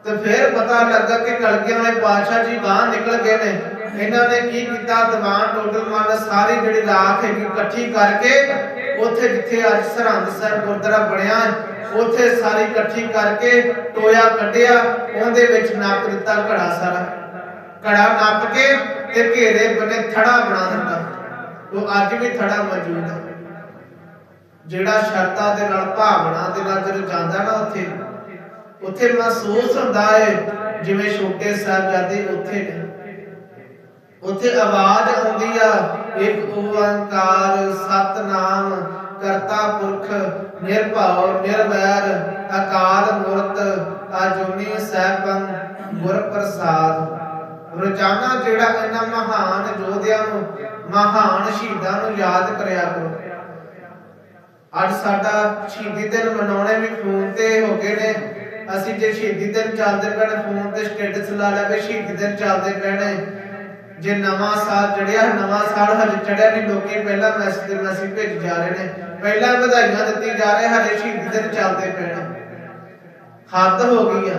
ਤੇ ਫਿਰ ਪਤਾ ਲੱਗਾ ਕਿ ਕਲਗੀਆਂ ਵਾਲੇ ਪਾਤਸ਼ਾਹ ਜੀ ਬਾਹਰ ਨਿਕਲ ਗਏ ਨੇ। ਇਹਨਾਂ ਨੇ ਕੀ ਕੀਤਾ? ਦੀਵਾਨ ਟੋਟਲ ਮਨ ਸਾਰੀ ਜਿਹੜੀ ਰਾਖ ਹੈਗੀ ਇਕੱਠੀ ਕਰਕੇ ਉੱਥੇ ਜਿੱਥੇ ਅੱਜ ਸਰਹੰਦ ਸਾਹਿਬ ਗੁਰਦੁਆਰਾ ਬਣਿਆ ਉੱਥੇ ਸਾਰੀ ਇਕੱਠੀ ਕਰਕੇ ਟੋਇਆ ਕੱਢਿਆ। ਉਹਦੇ ਵਿੱਚ ਨੱਪ ਦਿੱਤਾ ਘੜਾ ਸਾਰਾ। ਘੜਾ ਨੱਪ ਕੇ ਤੇ ਘੇਰੇ ਬੰਨੇ ਥੜਾ ਬਣਾ ਦਿੱਤਾ। ਉਹ ਅੱਜ ਵੀ ਥੜਾ ਮੌਜੂਦ ਹੈ। ਜਿਹੜਾ ਸ਼ਰਤਾਂ ਦੇ ਨਾਲ ਭਾਵਨਾ ਦੇ ਨਾਲ ਜਦੋਂ ਜਾਂਦਾ ਨਾ ਉੱਥੇ ਉੱਥੇ ਮਹਿਸੂਸ ਹੁੰਦਾ ਹੈ ਜਿਵੇਂ ਛੋਟੇ ਸਾਹਿਬਜ਼ਾਦੇ ਉੱਥੇ। ਉੱਥੇ ਆਵਾਜ਼ ਆਉਂਦੀ ਆ, ਇੱਕ ਓੰਕਾਰ, ਸਤਨਾਮ, ਕਰਤਾ ਪੁਰਖ, ਨਿਰਭਉ, ਨਿਰਵੈਰ, ਅਕਾਲ ਮੂਰਤ, ਆਜੂਨੀ ਸੈਭੰ ਗੁਰ ਪ੍ਰਸਾਦ ਰੋਜ਼ਾਨਾ ਜਿਹੜਾ ਇਹਨਾਂ ਮਹਾਨ ਯੋਧਿਆਂ ਨੂੰ, ਮਹਾਨ ਸ਼ਹੀਦਾਂ ਨੂੰ ਯਾਦ ਕਰਿਆ ਕਰੋ। ਅੱਜ ਸਾਡਾ ਸ਼ਹੀਦੀ ਦਿਨ ਮਨਾਉਣੇ ਵੀ ਫੋਨ ਤੇ ਹੋ ਗਏ ਨੇ। ਅਸੀਂ ਜੇ ਸ਼ਹੀਦੀ ਦਿਨ ਚੱਲਦੇ ਪੈਣੇ, ਫੋਨ ਤੇ ਸਟੇਟਸ ਲਾ ਲਿਆ ਵੀ ਸ਼ਹੀਦੀ ਦਿਨ ਚੱਲਦੇ ਪਏ ਜੇ ਨਵਾਂ ਸਾਲ ਚੜਿਆ, ਨਵਾਂ ਸਾਲ ਹਜੇ ਚੜਿਆ ਨਹੀਂ, ਲੋਕੀ ਪਹਿਲਾਂ ਮੈਸੇਜ ਤੇ ਮੈਸੇਜ ਭੇਜ ਜਾ ਰਹੇ ਨੇ। ਪਹਿਲਾਂ ਵਧਾਈਆਂ ਦਿੱਤੀ ਜਾ ਰਹੇ ਹਜੇ ਸ਼ਹੀਦੀ ਦਿਨ ਚੱਲਦੇ ਪਏ ਹੱਦ ਹੋ ਗਈ ਆ।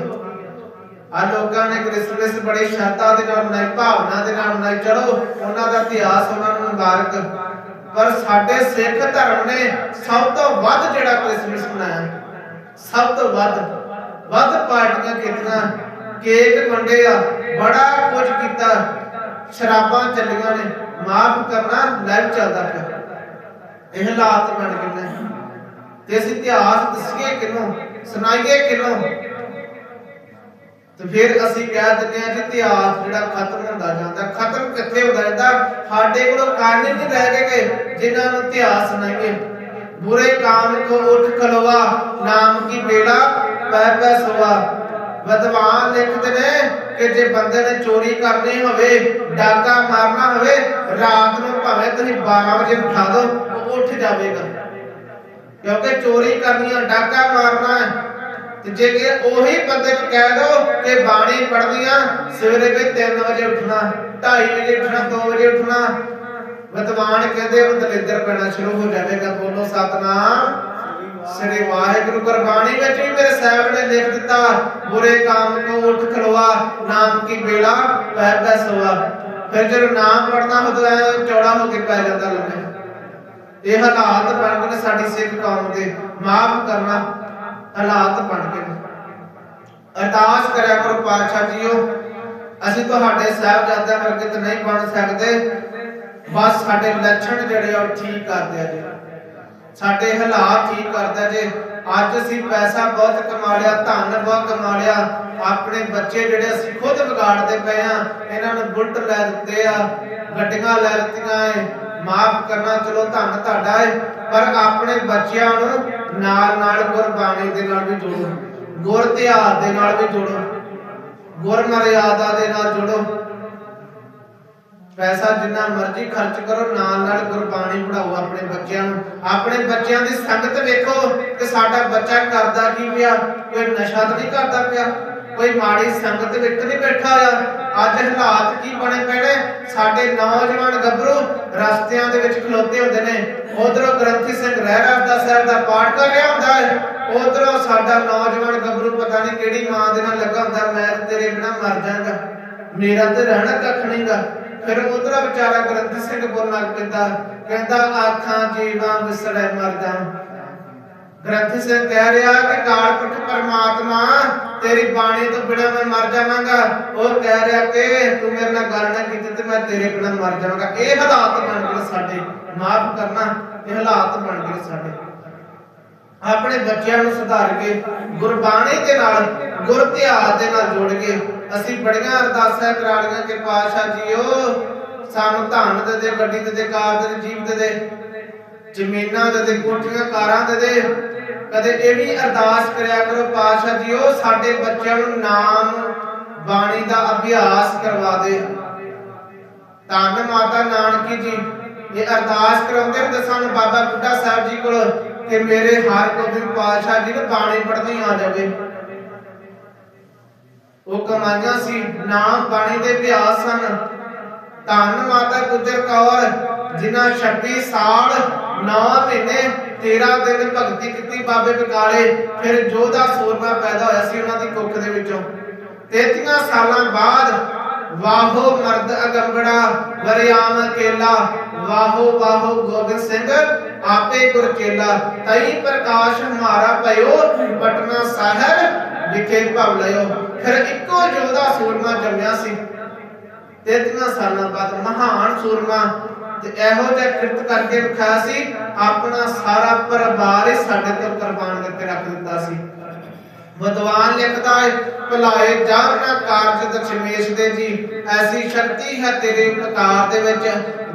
ਆ ਲੋਕਾਂ ਨੇ ਕ੍ਰਿਸਮਸ ਬੜੇ ਸ਼ਰਧਾ ਦੇ ਨਾਲ ਮਨਾਈ, ਭਾਵਨਾ ਦੇ ਨਾਲ ਮਨਾਈ। ਚਲੋ, ਉਹਨਾਂ ਦਾ ਇਤਿਹਾਸ, ਉਹਨਾਂ ਨੂੰ ਮੁਬਾਰਕ। ਪਰ ਸਾਡੇ ਸਿੱਖ ਧਰਮ ਨੇ ਸਭ ਤੋਂ ਵੱਧ ਜਿਹੜਾ ਕ੍ਰਿਸਮਸ ਮਨਾਇਆ, ਸਭ ਤੋਂ ਵੱਧ ਵੱਧ ਪਾਰਟੀਆਂ ਕੀਤੀਆਂ ਕੇਕ ਵੰਡੇ ਆ, ਬੜਾ ਕੁਝ ਕੀਤਾ। ਸ਼ਰਾਬਾਂ ਚੱਲੀਆਂ ਨੇ, ਮਾਫ ਕਰਨਾ ਲਾਈਵ ਚੱਲਦਾ ਪਿਆ। ਇਹ ਹਾਲਾਤ ਬਣ ਗਏ ਨੇ। ਤੇ ਅਸੀਂ ਇਤਿਹਾਸ ਦੱਸੀਏ ਕਿਨੂੰ ਸੁਣਾਈਏ ਕਿਨੂੰ ਤੇ ਫਿਰ ਅਸੀਂ ਕਹਿ ਦਿੰਦੇ ਆ ਕਿ ਇਤਿਹਾਸ ਜਿਹੜਾ ਖਤਮ ਹੁੰਦਾ ਜਾਂਦਾ। ਖਤਮ ਕਿੱਥੇ ਹੁੰਦਾ ਜਾਂਦਾ? ਸਾਡੇ ਕੋਲ ਕੰਨ ਨਹੀਂ ਰਹਿ ਗਏ ਜਿਨ੍ਹਾਂ ਨੂੰ ਇਤਿਹਾਸ ਸੁਣਾਈਏ। ਬੁਰੇ ਕਾਮ ਕੋ ਉਠ ਖਲਵਾ ਨਾਮ ਕੀ ਬੇੜਾ? ਪੈ ਸੁਆ ਵਿਦਵਾਨ ਲਿਖਦੇ ਨੇ ਕਿ ਜੇ ਬੰਦੇ ਨੇ ਚੋਰੀ ਕਰਨੀ ਹੋਵੇ, ਡਾਕਾ ਮਾਰਨਾ ਹੋਵੇ, ਰਾਤ ਨੂੰ ਭਾਵੇਂ ਤੁਸੀਂ 12 ਵਜੇ ਉਠਾ ਦਿਓ, ਉਹ ਉੱਠ ਜਾਵੇਗਾ। ਕਿਉਂਕਿ ਚੋਰੀ ਕਰਨੀ ਹੈ ਡਾਕਾ ਮਾਰਨਾ ਹੈ। ਤੇ ਜੇ ਕਿ ਉਹੀ ਬੰਦੇ ਨੂੰ ਕਹਿ ਦੋ ਕਿ ਬਾਣੀ ਪੜ੍ਹਦੀਆਂ ਸਵੇਰੇ ਵੀ 3 ਵਜੇ ਉੱਠਣਾ 2:30 ਵਜੇ ਉੱਠਣਾ 2 ਵਜੇ ਉੱਠਣਾ। ਵਿਦਵਾਨ ਕਹਿੰਦੇ ਉਹ ਦਲਿੱਦਰ ਪੈਣਾ ਸ਼ੁਰੂ ਹੋ ਜਾਵੇਗਾ, ਬੋਲੋ ਸਤਨਾਮ। ਸ੍ਰੀ ਵਾਹਿਗੁਰੂ ਗੁਰਬਾਣੀ ਵਿੱਚ ਵੀ ਮੇਰੇ ਸਾਹਿਬ ਨੇ ਲਿਖ ਦਿੱਤਾ, ਬੁਰੇ ਕਾਮ ਕੋ ਉਠ ਖਲਵਾ ਨਾਮ ਕੀ ਬੇੜਾ ਪੈ ਪੈ ਸੋਆ। ਫਿਰ ਜਦੋਂ ਨਾਮ ਪੜਨਾ ਹੁੰਦਾ ਹੈ ਚੌੜਾ ਹੋ ਕੇ ਪੈ ਜਾਂਦਾ ਲੰਮੇ ਇਹ ਹਾਲਾਤ ਬਣ ਗਏ ਸਾਡੀ ਸਿੱਖ ਕੌਮ ਦੇ। ਮਾਫ ਕਰਨਾ ਹਾਲਾਤ ਬਣ ਗਏ ਅਰਦਾਸ ਕਰਿਆ ਕਰੋ ਪਾਤਸ਼ਾਹ ਜੀਓ, ਅਸੀਂ ਤੁਹਾਡੇ ਸਾਹਿਬਜ਼ਾਦਿਆਂ ਵਰਗੇ ਤਾਂ ਨਹੀਂ ਬਣ ਸਕਦੇ, ਬਸ ਸਾਡੇ ਲੱਛਣ ਜਿਹੜੇ ਆ ਉਹ ਠੀਕ ਕਰ ਦਿਆ ਜੀ ਸਾਡੇ ਹਾਲਾਤ ਠੀਕ ਕਰਦਾ ਜੇ। ਅੱਜ ਅਸੀਂ ਪੈਸਾ ਬਹੁਤ ਕਮਾ ਲਿਆ, ਧਨ ਬਹੁਤ ਕਮਾ ਲਿਆ। ਆਪਣੇ ਬੱਚੇ ਜਿਹੜੇ ਅਸੀਂ ਖੁਦ ਵਿਗਾੜਦੇ ਪਏ ਆ, ਇਹਨਾਂ ਨੂੰ ਬੁਲਟ ਲੈ ਦਿੱਤੇ ਆ, ਗੱਡੀਆਂ ਲੈ ਦਿੱਤੀਆਂ ਏ। ਮਾਫ ਕਰਨਾ, ਚਲੋ ਧੰਨ ਤੁਹਾਡਾ ਏ, ਪਰ ਆਪਣੇ ਬੱਚਿਆਂ ਨੂੰ ਨਾਲ ਨਾਲ ਗੁਰਬਾਣੀ ਦੇ ਨਾਲ ਵੀ ਜੋੜੋ। ਗੁਰ ਧਿਆਨ ਦੇ ਨਾਲ ਵੀ ਜੋੜੋ। ਗੁਰ ਮਰਿਆਦਾ ਦੇ ਨਾਲ ਜੋੜੋ। ਪੈਸਾ ਜਿੰਨਾ ਮਰਜ਼ੀ ਖਰਚ ਕਰੋ, ਨਾਲ ਨਾਲ ਗੁਰਬਾਣੀ ਪੜਾਓ ਆਪਣੇ ਬੱਚਿਆਂ ਨੂੰ। ਆਪਣੇ ਬੱਚਿਆਂ ਦੀ ਸੰਗਤ ਵੇਖੋ ਕਿ ਸਾਡਾ ਬੱਚਾ ਕਰਦਾ ਕੀ ਪਿਆ। ਕੋਈ ਨਸ਼ਾ ਤਾਂ ਨਹੀਂ ਕਰਦਾ ਪਿਆ। ਕੋਈ ਮਾੜੀ ਸੰਗਤ ਵਿੱਚ ਨਹੀਂ ਬੈਠਾ ਹੋਇਆ। ਅੱਜ ਹਾਲਾਤ ਕੀ ਬਣੇ ਪਏ ਸਾਡੇ ਨੌਜਵਾਨ ਗੱਭਰੂ ਰਸਤਿਆਂ ਦੇ ਵਿੱਚ ਖਲੋਤੇ ਹੁੰਦੇ ਨੇ। ਉਧਰੋਂ ਗ੍ਰੰਥੀ ਸਿੰਘ ਰਹਿਰਾਸ ਦਾ ਸਾਹਿਬ ਦਾ ਪਾਠ ਕਰ ਰਿਹਾ ਹੁੰਦਾ ਹੈ। ਉਧਰੋਂ ਸਾਡਾ ਨੌਜਵਾਨ ਗੱਭਰੂ ਪਤਾ ਨਹੀਂ ਕਿਹੜੀ ਮਾਂ ਦੇ ਨਾਲ ਲੱਗਾ ਹੁੰਦਾ, ਮੈਂ ਤੇਰੇ ਬਿਨਾ ਮਰ ਜਾਵਾਂਗਾ ਮੇਰਾ ਤੇ ਰਹਿਣਾ ਕੱਖ ਨਹੀਂਗਾ ਫਿਰ ਉਧਰ ਵਿਚਾਰਾ ਗ੍ਰੰਥੀ ਸਿੰਘ ਬੋਲਣ ਪੈਂਦਾ, ਕਹਿੰਦਾ, ਆਖਾਂ ਜੀਵਾਂ ਵਿਸੜੇ ਮਰ ਜਾ ਸਿੰਘ ਕਹਿ ਰਿਹਾ ਕਿ ਕਾਲ ਪਰਮਾਤਮਾ, ਤੇਰੀ ਬਾਣੀ ਤੋਂ ਬਿਨਾਂ ਮੈਂ ਮਰ ਜਾਵਾਂਗਾ। ਉਹ ਕਹਿ ਰਿਹਾ ਕਿ ਤੂੰ ਮੇਰੇ ਨਾਲ ਗੱਲ ਨਾ ਕੀਤੀ ਤੇ ਮੈਂ ਤੇਰੇ ਬਿਨਾਂ ਮਰ ਜਾਵਾਂਗਾ। ਇਹ ਹਾਲਾਤ ਬਣ ਗਏ ਸਾਡੇ। ਮਾਫ ਕਰਨਾ, ਇਹ ਹਾਲਾਤ ਬਣ ਗਏ ਸਾਡੇ। ਆਪਣੇ ਬੱਚਿਆਂ ਨੂੰ ਸੁਧਾਰ ਕੇ, ਗੁਰਬਾਣੀ ਦੇ ਨਾਲ, ਗੁਰ ਇਤਿਹਾਸ ਦੇ ਨਾਲ ਜੋੜ ਕੇ, ਅਸੀਂ ਬੜੀਆਂ ਅਰਦਾਸਾਂ ਕਰਾ ਕਿ ਪਾਤਸ਼ਾਹ ਜੀਓ, ਸਾਨੂੰ ਧਨ ਦੇ ਦੇ, ਗੱਡੀ ਦੇ ਦੇ, ਕਾਰ ਦੇ ਜੀਵ ਦੇ ਦੇ, ਜ਼ਮੀਨਾਂ ਦੇ ਦੇ, ਕੋਠੀਆਂ, ਕਾਰਾਂ ਦੇ ਦੇ। ਕਦੇ ਇਹ ਵੀ ਅਰਦਾਸ ਕਰਿਆ ਕਰੋ, ਪਾਤਸ਼ਾਹ ਜੀਓ, ਸਾਡੇ ਬੱਚਿਆਂ ਨੂੰ ਨਾਮ, ਬਾਣੀ ਦਾ ਅਭਿਆਸ ਕਰਵਾ ਦੇ। ਧੰਨ ਮਾਤਾ ਨਾਨਕੀ ਜੀ, ਇਹ ਅਰਦਾਸ ਕਰਾਉਂਦੇ ਹੁੰਦੇ ਸਨ ਬਾਬਾ ਬੁੱਢਾ ਸਾਹਿਬ ਜੀ ਕੋਲ। ਕਿ ਮੇਰੇ ਹਰ ਗੋਬਿੰਦ ਪਾਤਸ਼ਾਹ ਜੀ ਨੂੰ ਬਾਣੀ ਪੜ੍ਹਨੀ ਆ ਜਾਵੇ ਉਹ ਕਮਾਈਆਂ ਸੀ, ਨਾਮ ਬਾਣੀ ਦੇ ਅਭਿਆਸ ਸਨ। ਧੰਨ ਮਾਤਾ ਗੁਜਰ ਕੌਰ, ਜਿਨ੍ਹਾਂ 26 ਸਾਲ 9 ਮਹੀਨੇ 13 ਦਿਨ ਭਗਤੀ ਕੀਤੀ ਬਾਬੇ ਬਕਾਲੇ ਫਿਰ ਜੋਧਾ ਸੂਰਮਾ ਪੈਦਾ ਹੋਇਆ ਸੀ ਉਹਨਾਂ ਦੀ ਕੁੱਖ ਦੇ ਵਿੱਚੋਂ। 33 ਸਾਲਾਂ ਬਾਅਦ ਵਾਹੋ ਮਰਦ ਅਗੰਬੜਾ, ਵਰਿਆਮ ਕੇਲਾ ਵਾਹੋ ਵਾਹੋ ਗੋਬਿੰਦ ਸਿੰਘ ਆਪੇ ਗੁਰ ਚੇਲਾ, ਤਈ ਪ੍ਰਕਾਸ਼ ਹਮਾਰਾ ਭਇਓ, ਪਟਨਾ ਸਾਹਿਬ ਵਿਖੇ ਭਵ ਲਿਓ ਫਿਰ ਇੱਕੋ ਜੋਧਾ ਸੂਰਮਾ ਜੰਮਿਆ ਸੀ। 33 ਸਾਲਾਂ ਬਾਅਦ ਮਹਾਨ ਸੂਰਮਾ, ਤੇ ਇਹੋ ਜਿਹਾ ਕਿਰਤ ਕਰਕੇ ਵਿਖਾਇਆ ਸੀ, ਆਪਣਾ ਸਾਰਾ ਪਰਿਵਾਰ ਹੀ ਸਾਡੇ ਤੋਂ ਕੁਰਬਾਨ ਕਰਕੇ ਰੱਖ ਦਿੱਤਾ ਸੀ। ਵਿਦਵਾਨ ਲਿਖਦਾ ਹੈ ਭਲਾਏ ਜਾਣਾ ਕਾਰਜ ਦਸ਼ਮੇਸ਼ ਦੇ ਜੀ, ਐਸੀ ਸ਼ਕਤੀ ਹੈ ਤੇਰੇ ਪ੍ਰਕਾਰ ਦੇ ਵਿੱਚ।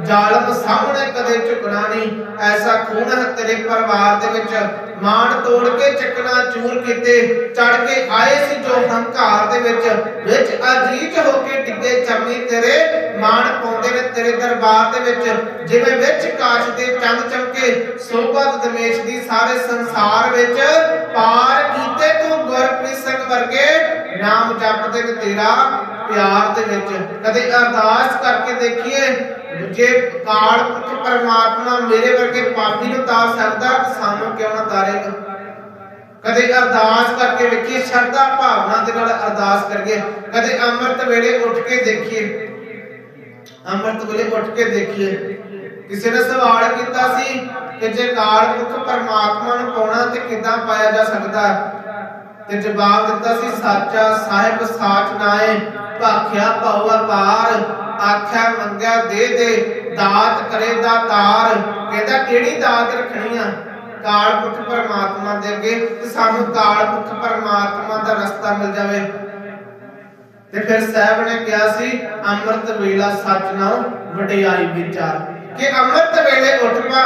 ਜ਼ਾਲਮ ਸਾਹਮਣੇ ਕਦੇ ਝੁਕਣਾ ਨਹੀਂ। ਐਸਾ ਖੂਨ ਹੈ ਤੇਰੇ ਪਰਿਵਾਰ ਦੇ ਵਿੱਚ। ਮਾਣ ਤੋੜ ਕੇ ਚੱਕਣਾ, ਚੂਰ ਕੀਤੇ। ਚੜ ਕੇ ਆਏ ਸੀ ਜੋ ਹੰਕਾਰ ਦੇ ਵਿੱਚ। ਵਿੱਚ ਅਜੀਤ ਹੋ ਕੇ ਡਿੱਗੇ ਚਰਨੀ ਤੇਰੇ। ਮਾਣ ਪਾਉਂਦੇ ਨੇ ਤੇਰੇ ਦਰਬਾਰ ਦੇ ਵਿੱਚ। ਜਿਵੇਂ ਵਿੱਚ ਕਾਸ਼ ਦੇ ਚੰਦ ਚਮਕੇ, ਸੋਭਾ ਦਮੇਸ਼ ਦੀ ਸਾਰੇ ਸੰਸਾਰ ਵਿੱਚ ਪਾਰ ਕੀਤੇ ਤੂੰ ਗੁਰਪ੍ਰੀਤ ਸਿੰਘ ਵਰਗੇ ਨਾਮ ਜਪਦੇ ਨੇ ਤੇਰਾ ਪਿਆਰ ਦੇ ਵਿੱਚ। ਕਦੇ ਅਰਦਾਸ ਕਰਕੇ ਦੇਖੀਏ, ਜੇ ਕਾਲ ਪੁਰਖ ਪਰਮਾਤਮਾ ਮੇਰੇ ਵਰਗੇ ਪਾਪੀ ਨੂੰ ਤਾਰ ਸਕਦਾ ਸਾਨੂੰ ਕਿਉਂ ਨਾ ਤਾਰੇਗਾ ਕਦੇ ਅਰਦਾਸ ਕਰਕੇ ਵੇਖੀਏ ਸ਼ਰਧਾ ਭਾਵਨਾ ਦੇ ਨਾਲ ਅਰਦਾਸ ਕਰੀਏ। ਕਦੇ ਅੰਮ੍ਰਿਤ ਵੇਲੇ ਉੱਠ ਕੇ ਦੇਖੀਏ। ਅੰਮ੍ਰਿਤ ਵੇਲੇ ਉੱਠ ਕੇ ਦੇਖੀਏ। ਕਿਸੇ ਨੇ ਸਵਾਲ ਕੀਤਾ ਸੀ ਕਿ ਜੇ ਕਾਲ ਪੁਰਖ ਪਰਮਾਤਮਾ ਨੂੰ ਪਾਉਣਾ ਤੇ ਕਿੱਦਾਂ ਪਾਇਆ ਜਾ ਸਕਦਾ? ਹੈ? ਤੇ ਜਵਾਬ ਦਿੱਤਾ ਸੀ, ਸਾਚਾ ਸਾਹਿਬ, ਸਾਚ ਨਾਏ ਭਾਖਿਆ ਭਉ ਅਪਾਰ, ਆਖਿਆ ਮੰਗਿਆ ਦੇ ਦੇ, ਦਾਤ ਕਰੇ ਦਾ ਕਹਿੰਦਾ, ਕਿਹੜੀ ਦਾਤ ਰੱਖਣੀ ਆ? ਕਾਲ ਪਰਮਾਤਮਾ ਦੇ ਅੱਗੇ, ਤੇ ਸਾਨੂੰ ਕਾਲ ਪਰਮਾਤਮਾ ਦਾ ਰਸਤਾ ਮਿਲ ਜਾਵੇ। ਤੇ ਫਿਰ ਸਾਹਿਬ ਨੇ ਕਿਹਾ ਸੀ, ਅੰਮ੍ਰਿਤ ਵੇਲਾ ਸੱਚ ਨਾਲ ਵਡਿਆਈ ਵਿਚਾਰ। ਕਿ ਅੰਮ੍ਰਿਤ ਵੇਲੇ ਉੱਠ ਪਾ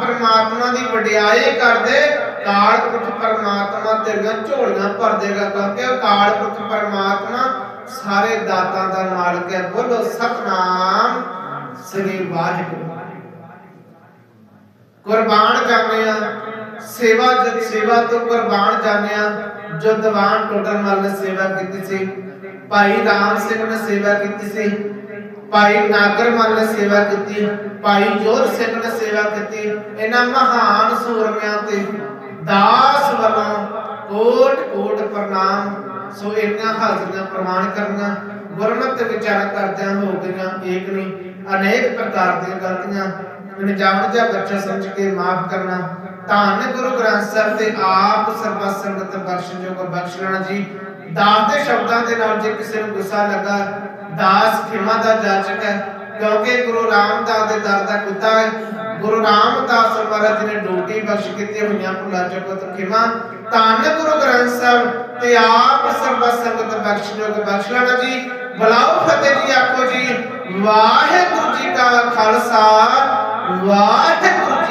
ਪਰਮਾਤਮਾ ਦੀ ਵਡਿਆਈ ਕਰਦੇ ਕਾਲ ਪੁਰਖ ਪਰਮਾਤਮਾ ਤੇਰੀਆਂ ਝੋਲੀਆਂ ਭਰ ਦੇਗਾ ਕਿਉਂਕਿ ਉਹ ਪੁਰਖ ਪਰਮਾਤਮਾ ਸਾਰੇ ਦਾਤਾਂ ਦਾ ਮਾਲਕ ਹੈ। ਬੋਲੋ ਸਤਨਾਮ, ਸ੍ਰੀ ਵਾਹਿਗੁਰੂ। ਕੁਰਬਾਨ ਜਾਂਦੇ ਆ ਸੇਵਾ ਜਦ ਸੇਵਾ ਤੋਂ ਕੁਰਬਾਨ ਜਾਂਦੇ ਆ ਜੋ ਦੀਵਾਨ ਟੋਡਰ ਮਲ ਨੇ ਸੇਵਾ ਕੀਤੀ ਸੀ। ਭਾਈ ਰਾਮ ਸਿੰਘ ਨੇ ਸੇਵਾ ਕੀਤੀ ਸੀ। ਭਾਈ ਨਾਗਰ ਮਲ ਨੇ ਸੇਵਾ ਕੀਤੀ। ਭਾਈ ਜੋਧ ਸਿੰਘ ਨੇ ਸੇਵਾ ਕੀਤੀ। ਇਹਨਾਂ ਮਹਾਨ ਸੂਰਮਿਆਂ ਤੇ ਦਾਸ ਵੱਲੋਂ ਕੋਟ ਕੋਟ ਪ੍ਰਣਾਮ। ਸੋ ਇਹਨਾਂ ਹਾਜ਼ਰੀਆਂ ਪ੍ਰਮਾਣ ਕਰਨਾ ਗੁਰਮਤਿ ਵਿਚਾਰ ਕਰਦਿਆਂ ਹੋ ਗਈਆਂ ਏਕ ਨਹੀਂ ਅਨੇਕ ਪ੍ਰਕਾਰ ਦੀਆਂ ਗਲਤੀਆਂ ਮੈਨੂੰ ਜਾਣ ਬੱਚਾ ਸਮਝ ਕੇ ਮਾਫ ਕਰਨਾ। ਧੰਨ ਗੁਰੂ ਗ੍ਰੰਥ ਸਾਹਿਬ ਤੇ ਆਪ ਸਰਬੱਤ ਸੰਗਤ ਬਖਸ਼ਣਯੋਗ ਬਖਸ਼ ਜੀ। ਦਾਸ ਦੇ ਸ਼ਬਦਾਂ ਦੇ ਨਾਲ ਜੇ ਕਿਸੇ ਨੂੰ ਗੁੱਸਾ ਲੱਗਾ, ਦਾਸ ਖਿਮਾ ਦਾ ਜਾਚਕ ਹੈ, ਕਿਉਂਕਿ ਗੁਰੂ ਰਾਮਦਾਸ ਦੇ ਦਰ ਦਾ ਕੁੱਤਾ ਹੈ। ਗੁਰੂ ਰਾਮਦਾਸ ਮਹਾਰਾਜ ਨੇ ਡੋਟੀ ਬਖਸ਼ ਕੀਤੀ ਹੋਈਆਂ ਭੁੱਲਾਂ ਚੁੱਕੋ ਤੋਂ ਖਿਮਾ ਧੰਨ ਗੁਰੂ ਗ੍ਰੰਥ ਸਾਹਿਬ ਤੇ ਆਪ ਸਰਬ ਸੰਗਤ ਬਖਸ਼ਿਓ ਬਖਸ਼ ਜੀ। ਬੁਲਾਓ ਫਤਿਹ ਜੀ ਆਖੋ ਜੀ। ਵਾਹਿਗੁਰੂ ਜੀ ਕਾ ਖਾਲਸਾ, ਵਾਹਿਗੁਰੂ